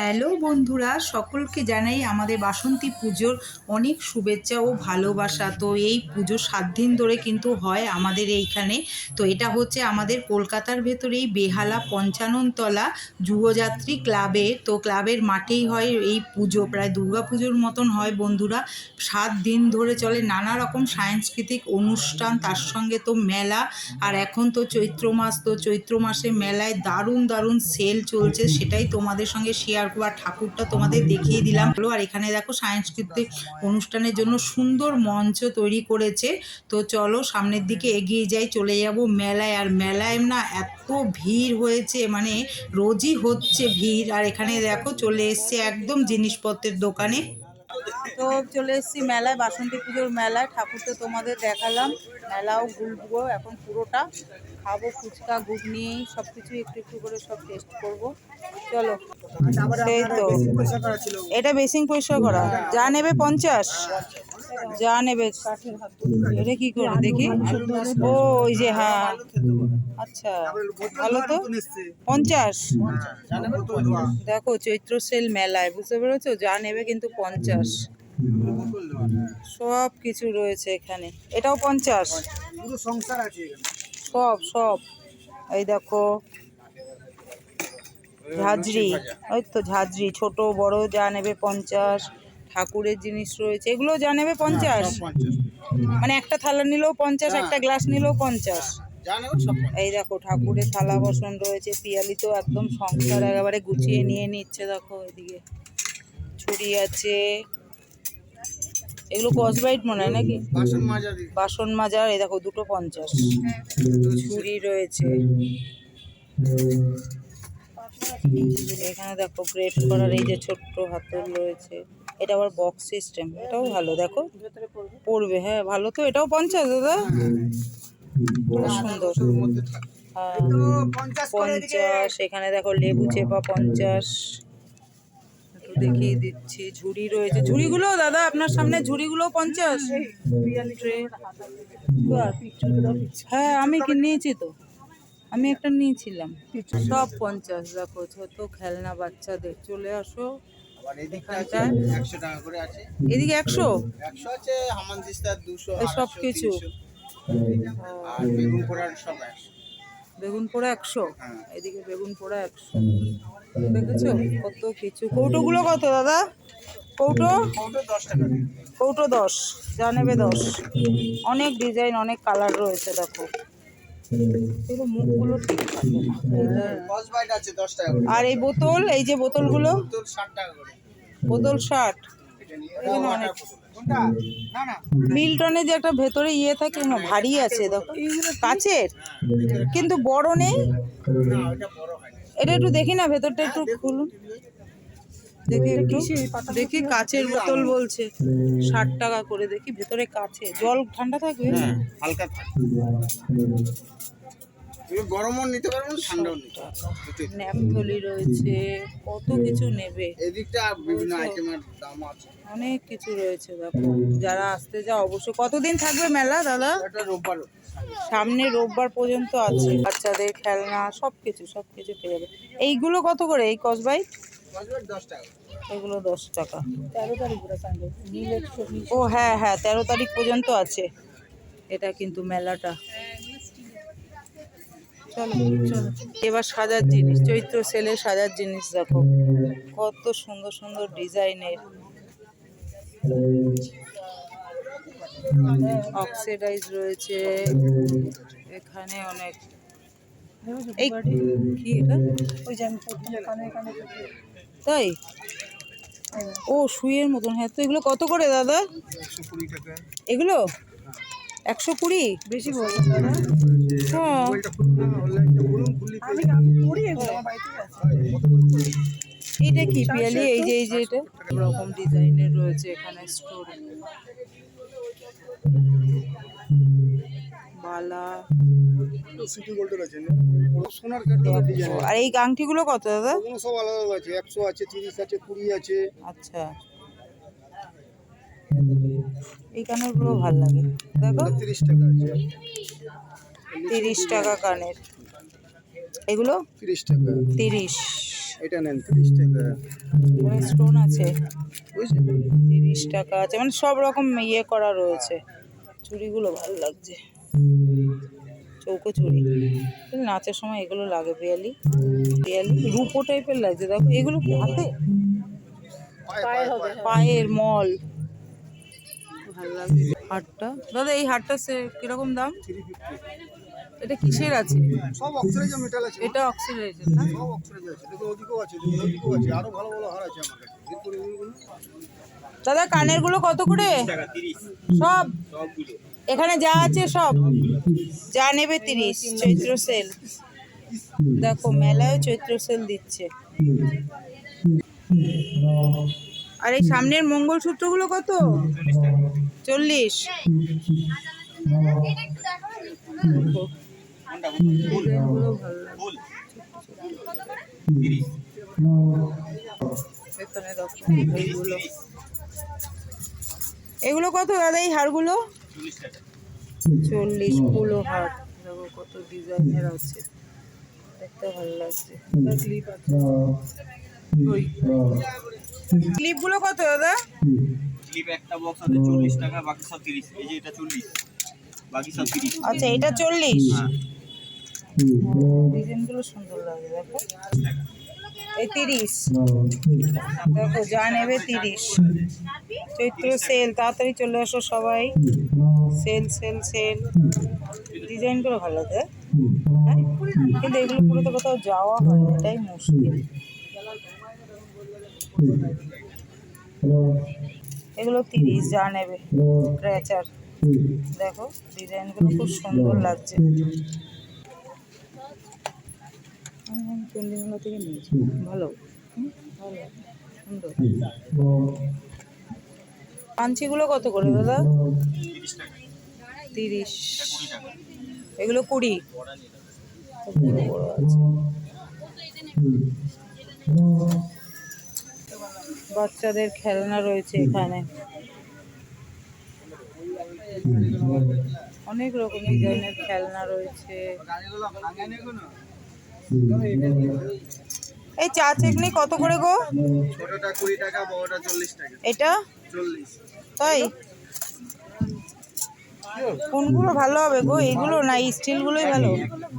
Hello বন্ধুরা, সকলকে জানাই আমাদের বাসন্তী পুজোর অনেক শুভেচ্ছা ও ভালোবাসা। তো এই পুজো সাত দিন ধরে কিন্তু হয় আমাদের এইখানে। তো এটা হচ্ছে আমাদের কলকাতার ভেতরেই বেহালা পঞ্চাননতলা যুবযাত্রী ক্লাবে। তো ক্লাবের মাঠেই হয় এই পুজো, প্রায় দুর্গা পুজোর মতন হয় বন্ধুরা। সাত দিন ধরে চলে নানা রকম সাংস্কৃতিক অনুষ্ঠান, তার সঙ্গে তো মেলা, আর এখন তো চৈত্র মাস, তো চৈত্র মাসে মেলায় দারুণ দারুণ সেল চলছে, সেটাই তোমাদের সঙ্গে শেয়ার করব আর ঠাকুরটা তোমাদের দেখিয়ে দিলাম। আর এখানে দেখো, সাংস্কৃতিক অনুষ্ঠানের জন্য সুন্দর মঞ্চ তৈরি করেছে। তো চলো, সামনের দিকে এগিয়ে যাই, চলে যাব মেলায়। আর মেলায় না এত ভিড় হয়েছে মানে রোজই হচ্ছে ভিড়। আর এখানে দেখো, চলে এসছে একদম জিনিসপত্রের দোকানে। তো চলে এসেছি মেলায় বাসন্তী পুজোর মেলায়। ঠাকুর তো তোমাদের দেখালাম। মেলাও ঘুরবো এখন পুরোটা। খাব ফুচকা ঘুগনি সব কিছু একটু একটু করে সব টেস্ট করব। চলো। সেই তো। এটা বেসিং পরিষ্কার করা। যা নেবে পঞ্চাশ। যা নেবে এটা কি করে, দেখি? ও, ওই যে হ্যাঁ। আচ্ছা ভালো তো? পঞ্চাশ? দেখো, চৈত্র সেল মেলায়, বুঝতে পেরেছ? যা নেবে কিন্তু পঞ্চাশ। সব কিছু রয়েছে এখানে। এটাও পঞ্চাশ। সব সব। এই দেখো, ঝাঁঝরি। ওই তো ঝাঁঝরি, ছোট, বড় যা নেবে পঞ্চাশ। ঠাকুরের জিনিস রয়েছে। এগুলো যা নেবে পঞ্চাশ। মানে একটা থালা নিলেও পঞ্চাশ একটা গ্লাস নিলেও পঞ্চাশ। যা নেবে সব এই দেখো ঠাকুরের থালা বাসন রয়েছে পিয়ালি তো একদম সংসার একেবারে গুছিয়ে নিয়ে নিচ্ছে দেখো এদিকে। ছুরি আছে। এগুলো কসবাইট মনে হয় নাকি? বাসন বাসন মাজার এই দেখো দুটো পঞ্চাশ। ছুরি রয়েছে। এখানে দেখো গ্রেট করার এই যে ছোট্ট হাতল রয়েছে। এটা আবার বক্স সিস্টেম এটাও ভালো দেখো। পড়বে হ্যাঁ ভালো তো এটাও পঞ্চাশ দাদা? সুন্দর। পঞ্চাশ এখানে দেখো লেবু চেপা পঞ্চাশ। দেখিয়ে দিচ্ছি ঝুড়ি রয়েছে। ঝুড়িগুলো দাদা আপনার সামনে ঝুড়িগুলো পঞ্চাশ। হ্যাঁ আমি কি নিয়েছি তো? আমি একটা নিয়েছিলাম। সব পঞ্চাশ দেখো ছোট খেলনা বাচ্চাদের। চলে আসো। আছে এদিকে একশো? সব কিছু। বেগুন পোড়া একশো? হ্যাঁ। এদিকে বেগুন পোড়া একশো। দেখেছ? কত কিছু। কৌটোগুলো কত দাদা? কৌটো? কৌটো দশ টাকা। কৌটো দশ। যা নেবে দশ। অনেক ডিজাইন অনেক কালার রয়েছে দেখো। আর এই বোতল এই যে বোতলগুলো? বোতল ষাট মিল্টনে যে একটা ভেতরে ইয়ে থাকে না ভারী আছে দেখো। কাচের? কিন্তু বড় নেই? হয় এটা একটু দেখি না ভেতরটা একটু খুলুন। দেখি একটু। দেখি কাচের বোতল বলছে ষাট টাকা করে দেখি ভেতরে কাছে। জল ঠান্ডা থাকবে? হ্যাঁ হালকা থাকে। তুমি গরমও নিতে পারব ঠান্ডাও নিতে ন্যাপথলি রয়েছে কত কিছু নেবে? এদিকটা বিভিন্ন আইটেমের দাম আছে। অনেক কিছু রয়েছে দেখো। যারা আসতে যা অবশ্যই। কতদিন থাকবে মেলা দাদা? এটা রোববার। সামনে রোববার পর্যন্ত আছে। বাচ্চাদের খেলনা সব কিছু সব কিছু পেয়ে যাবে। এইগুলো কত করে এই কসবাই বাজবে দশ টাকা। এগুলো দশ টাকা ও হ্যাঁ হ্যাঁ তেরো তারিখ পর্যন্ত আছে। এটা কিন্তু মেলাটা। চলো চলো। এবার সাজার জিনিস চৈত্র সেলে সাজার জিনিস দেখো। কত সুন্দর সুন্দর ডিজাইনের। অক্সিডাইজ রয়েছে। এখানে অনেক। এই কি এটা? ওই যে আমি তাই? ও, সুইয়ের মতন। হ্যাঁ তো এগুলো কত করে দাদা? এগুলো? একশো কুড়ি? বেশি বলছেন দাদা। হ্যাঁ। এইটা কি পিয়ালি? এই যে এই যে এটা? রকম ডিজাইনের রয়েছে এখানে স্টোর। আছে সোনার আর এই আংটিগুলো কত দাদা? সব আলাদা আছে একশো আছে তিরিশ আছে কুড়ি আছে। আচ্ছা। এই কানেরগুলো ভালো লাগে। দেখো। তিরিশ টাকা আছে। তিরিশ টাকা কানের। এগুলো? তিরিশ টাকা। তিরিশ। এটা নেন তিরিশ টাকা। স্টোন আছে। তিরিশ টাকা আছে। মানে সব রকম ইয়ে করা রয়েছে। চুড়িগুলো ভালো লাগছে। চৌকো চুড়ি নাচের সময় এগুলো লাগে বিয়ালি। বিয়ালি রূপো টাইপের লাগছে। দেখো এগুলো কি হাতে? পায়ের মল। ভালো হাটটা দাদা এই হাটটা সে কীরকম দাম? এটা কিসের আছে? সব অক্সিজেন মেটাল আছে। এটা অক্সিডাইজার না? সব অক্সিজেন আছে। ওদিকেও আছে ওদিকেও আছে। আরও ভালো ভালো হার আছে আমার কাছে। দাদা কানেরগুলো কত করে? সব। এখানে যা আছে সব। যা নেবে তিরিশ। চৈত্র সেল। দেখো মেলায় চৈত্র সেল দিচ্ছে। আর এই সামনের মঙ্গলসূত্রগুলো কত? চল্লিশ। এগুলো কত দাদা, এই হারগুলো? চল্লিশ ফুলো হার দেখো কত ডিজাইনের আছে। দেখতে ভালো লাগছে। ক্লিপ আছে। ক্লিপগুলো কত দাদা? ক্লিপ একটা বক্স আছে চল্লিশ টাকা বাকি সব তিরিশ। এই যে এটা চল্লিশ। বাকি সব তিরিশ। আচ্ছা এটা চল্লিশ? ডিজাইনগুলো সুন্দর লাগে দেখো। এই তিরিশ। দেখো, যা নেবে তিরিশ। চৈত্র সেল, তাড়াতাড়ি চলে আসো সবাই। Sale sale sale. ডিজাইনগুলো ভালো লাগে হ্যাঁ? কিন্তু এগুলো পুরো তো কোথাও যাওয়া হয় এটাই মুশকিল। এগুলো তিরিশ, যা নেবে। ক্র্যাচার দেখো ডিজাইনগুলো খুব সুন্দর লাগছে। আমি চন্ডিমেলা থেকে নিয়েছি ভালো সুন্দর পাঞ্চিগুলো কত করে দাদা তিরিশ এগুলো কুড়ি আছে বাচ্চাদের খেলনা রয়েছে এখানে অনেক রকমের ডিজাইনের খেলনা রয়েছে এই চা চাটনি কত করে গো? ছোটটা কুড়ি টাকা বড়টা চল্লিশ টাকা। এটা? চল্লিশ। তাই? কোনগুলো ভালো হবে গো? এইগুলো না স্টিলগুলোই ভালো।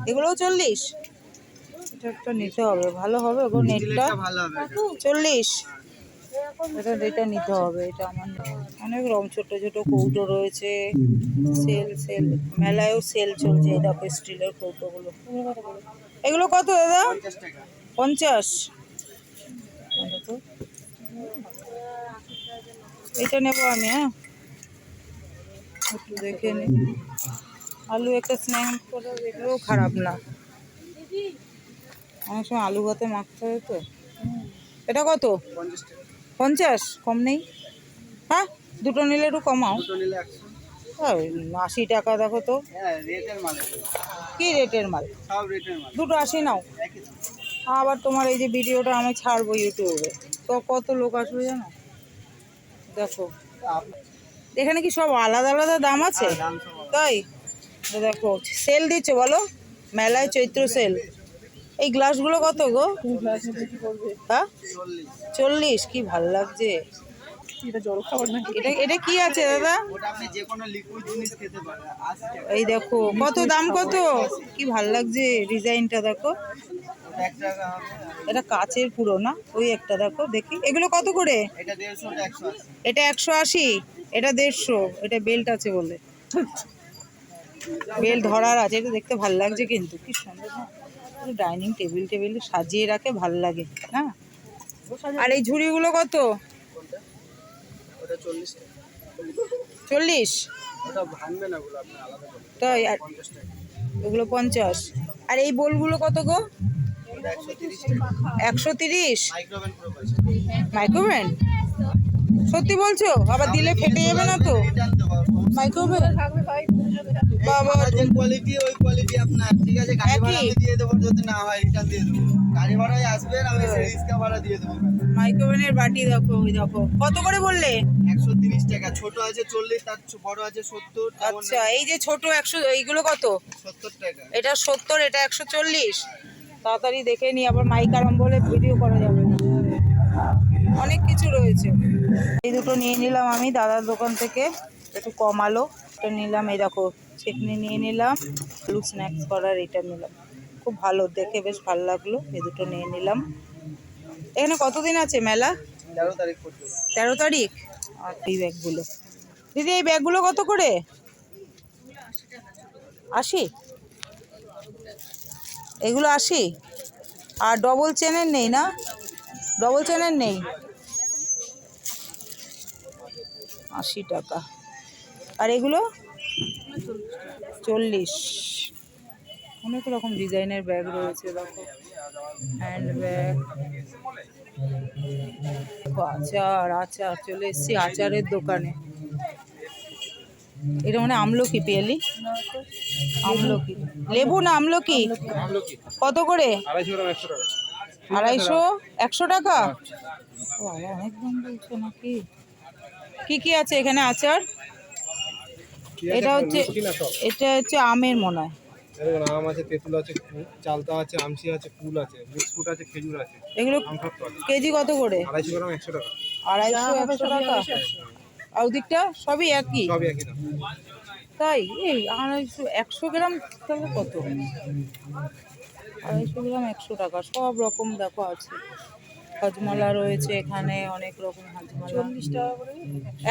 এগুলোও চল্লিশ? এটা একটা নিতে হবে। ভালো হবে গো নেটটা? ভালো হবে। চল্লিশ? এটা এটা নিতে হবে এটা আমার। অনেক রকম ছোট ছোট কৌটো রয়েছে। সেল সেল মেলায়ও সেল চলছে এই দেখো স্টিলের কৌটোগুলো। এগুলো কত দাদা? পঞ্চাশ এটা নেব আমি হ্যাঁ? একটু দেখে নি। আলু একটা স্ন্যাক করে দেখলেও খারাপ না। অনেক সময় আলু ভাতে মাখতে হয় তো। এটা কত? পঞ্চাশ পঞ্চাশ? কম নেই? হ্যাঁ দুটো নিলে একটু কমাও। আশি টাকা দেখো তো। হ্যাঁ কি রেটের মাল? দুটো আশি নাও। আবার তোমার এই যে ভিডিওটা আমি ছাড়বো ইউটিউবে। তো কত লোক আসবে জানো? দেখো। এখানে কি সব আলাদা আলাদা দাম আছে? হ্যাঁ। তাই? দেখো সেল দিচ্ছে বলো? মেলায় চৈত্র সেল এই গ্লাসগুলো কত গো? হ্যাঁ? চল্লিশ কি ভালো লাগছে। এটা জল খাবার না এটা এটা কি আছে দাদা? ওটা আপনি যে কোনো লিকুইড জিনিস খেতে পারেন আশি টাকা এই দেখো কত দাম কত? কি ভালো লাগছে ডিজাইনটা দেখো। এটা কাচের পুরো না? ওই একটা দেখো দেখি। এগুলো কত করে? এটা একশো আশি। এটা একশো আশি এটা দেড়শো এটা বেল্ট আছে বলে। বেল্ট ধরার আছে এটা দেখতে ভালো লাগছে কিন্তু কি সুন্দর না? ডাইনিং টেবিল টেবিল সাজিয়ে রাখে ভালো লাগে হ্যাঁ? আর এই ঝুড়িগুলো কত? ওটা চল্লিশ চল্লিশ? ওটা ভাঙবে না ওগুলো আপনি আলাদা করবেন তাই আর পঞ্চাশ ওগুলো পঞ্চাশ। আর এই বোলগুলো কত গো? একশো তিরিশ মাইক্রোওভেন সত্যি বলছো? আবার দিলে ফেটে যাবে না তো। দেবো বাবা যে কোয়ালিটি ওই কোয়ালিটি আপনার। ঠিক আছে গাড়ি ভাড়া আমি দিয়ে দেবো যদি না হয় রিটার্ন দিয়ে দেবো। গাড়ি ভাড়ায় আসবেন আমি রিক্সা ভাড়া দিয়ে দেবো। মাইক্রোওভেনের বাটি দেখো ওই দেখো। কত করে বললে? একশো তিরিশ টাকা। ছোট আছে চল্লিশ তার বড় আছে সত্তর আচ্ছা এই যে ছোট একশো এইগুলো কত? সত্তর টাকা। এটা সত্তর এটা একশো চল্লিশ। তাড়াতাড়ি দেখে নিই আবার মাইক আরম্ভ হলে ভিডিও করা যাবে না। অনেক কিছু রয়েছে। এই দুটো নিয়ে নিলাম আমি দাদার দোকান থেকে। একটু কম আলো এটা নিলাম এই দেখো চেকনি নিয়ে নিলাম আলু স্ন্যাক্স করার এটা নিলাম। খুব ভালো দেখে বেশ ভালো লাগল এই দুটো নিয়ে নিলাম। এখানে কতদিন আছে মেলা? তেরো তারিখ তেরো তারিখ? আর এই ব্যাগগুলো। দিদি, এই ব্যাগগুলো কত করে? আশি? এগুলো আশি? আর ডবল চেনের নেই না? ডবল চেনের নেই? আশি টাকা। আর এগুলো? চল্লিশ। অনেক রকম ডিজাইনের ব্যাগ রয়েছে, দেখো। হ্যান্ড ব্যাগ আচার আচার চলে এসেছি আচারের দোকানে। এটা মানে আমলকি পেয়ালি? আমলকি। লেবু না আমলকি? কত করে? আড়াইশো? একশো টাকা? অনেক দাম বলছো নাকি? কি কি আছে এখানে আচার? এটা হচ্ছে এটা হচ্ছে আমের মনে হয় দেখুন আম আছে তেঁতুল আছে চালতা আছে আমসি আছে কুল আছে বিস্কুট আছে খেজুর আছে। এগুলো কেজি কত করে? আড়াইশো গ্রাম একশো টাকা। আড়াইশো একশো টাকা? আর ওদিকটা সবই একই? সবই একই দাম। তাই? এই আড়াইশো একশো গ্রাম তাহলে কত? আড়াইশো গ্রাম একশো টাকা সব রকম দেখো আছে। হজমালা রয়েছে এখানে অনেক রকম হজমালা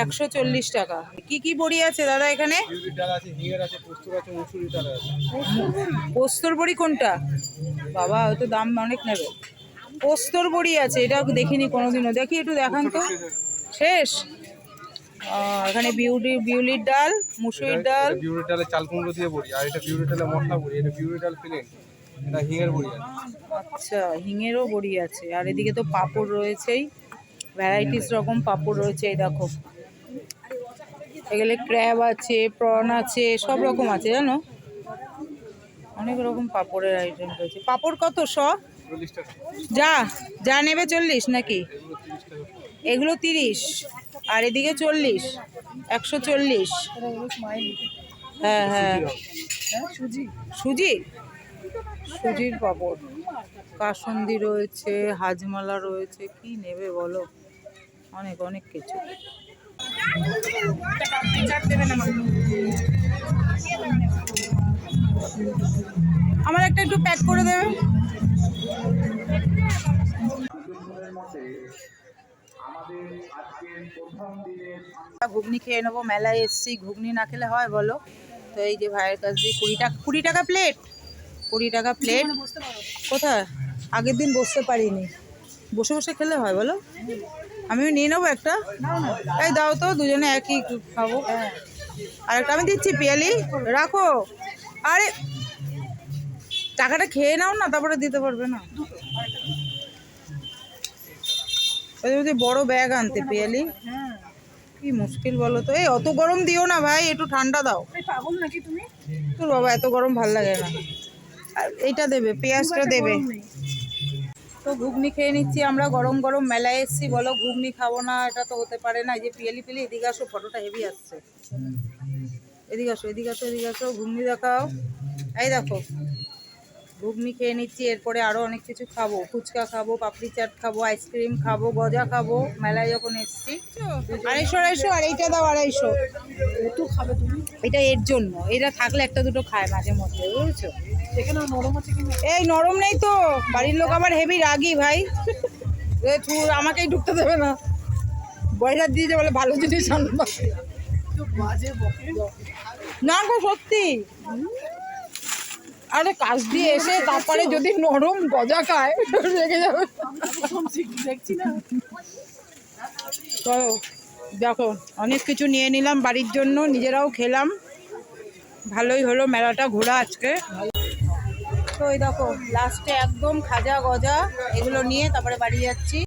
একশো চল্লিশ টাকা। কি কি বড়ি আছে দাদা এখানে? বিউলির ডাল আছে হিঙের আছে পোস্তর আছে মুসুরির ডাল আছে। পোস্তর বড়ি? কোনটা? বাবা হয়তো দাম অনেক নেবে। পোস্তর বড়ি আছে এটা দেখিনি কোনোদিনও। দেখি একটু দেখান তো। শেষ? এখানে বিউলি বিউলির ডাল মুসুরির ডাল। বিউলির ডালে চাল কুমড়ো দিয়ে বড়ি আর এটা বিউলির ডালে মশলা বড়ি এটা বিউলির ডাল প্লেন এটা হিঙের বড়ি আছে। আচ্ছা হিঙেরও বড়ি আছে। আর এদিকে তো পাঁপড় রয়েছেই। ভ্যারাইটিস রকম পাঁপড় রয়েছে এই দেখো। এগুলো ক্র্যাব আছে প্রন আছে সব রকম আছে জানো? অনেক রকম পাঁপড়ের আইটেম রয়েছে। পাঁপড় কত শ? যা যা নেবে চল্লিশ নাকি? এগুলো তিরিশ এগুলো তিরিশ। আর এদিকে চল্লিশ একশো চল্লিশ। হ্যাঁ হ্যাঁ সুজি। সুজি? সুজির পাপড় কাসন্দি রয়েছে, হাজমালা রয়েছে, কি নেবে বলো? অনেক অনেক কিছু। আমার একটা একটু প্যাক করে দেবে? ঘুগনি খেয়ে নেব, মেলায় এসছি। ঘুগনি না খেলে হয় বলো? তো এই যে ভাইয়ের কাছ দিয়ে কুড়ি টাকা কুড়ি টাকা প্লেট কুড়ি টাকা প্লেট কোথায়? আগের দিন বসতে পারিনি। বসে বসে খেলে হয় বলো? আমিও নিয়ে নেব একটা? এই দাও তো দুজনে একই খাব। আর একটা আমি দিচ্ছি পিয়ালি। রাখো। আরে টাকাটা খেয়ে নাও না তারপরে দিতে পারবে না। বড় ব্যাগ আনতে পেয়ালি। কি মুশকিল বলো তো। এই অত গরম দিও না ভাই একটু ঠান্ডা দাও। পাগল নাকি তুমি? তোর বাবা এত গরম ভালো লাগে না। এইটা দেবে পেঁয়াজটা দেবে। তো ঘুগনি খেয়ে নিচ্ছি আমরা গরম গরম মেলায় এসেছি বলো ঘুগনি খাব না এটা তো হতে পারে না এই যে পিয়ালি পিলি এদিকে আসো ফটোটা হেভি আসছে। এদিকে আসো এদিকে আসো এদিকে আসো ঘুগনি দেখাও। এই দেখো ঘুগনি খেয়ে নিচ্ছি এরপরে আরও অনেক কিছু খাব ফুচকা খাব পাপড়ি চাট খাব আইসক্রিম খাব গজা খাব মেলায় যখন এসছি। আড়াইশো আড়াইশো আর এইটা দাও আড়াইশো। কত খাবে তুমি? এটা এর জন্য এটা থাকলে একটা দুটো খায় মাঝে মধ্যে বুঝেছ? এই নরম নেই তো। বাড়ির লোক আবার হেভি রাগি ভাই। আমাকেই ঢুকতে দেবে না। বয়লার দিয়েছে বলে ভালো জিনিস না গো, সত্যি। আরে কাজ দিয়ে এসে তারপরে যদি নরম গজা খায় রেগে যাবে। তো দেখো, অনেক কিছু নিয়ে নিলাম বাড়ির জন্য, নিজেরাও খেলাম। ভালোই হলো, মেলাটা ঘোরা আজকে। তো এই দেখো লাস্টে একদম খাজা গজা এগুলো নিয়ে তারপরে বাড়ি যাচ্ছি।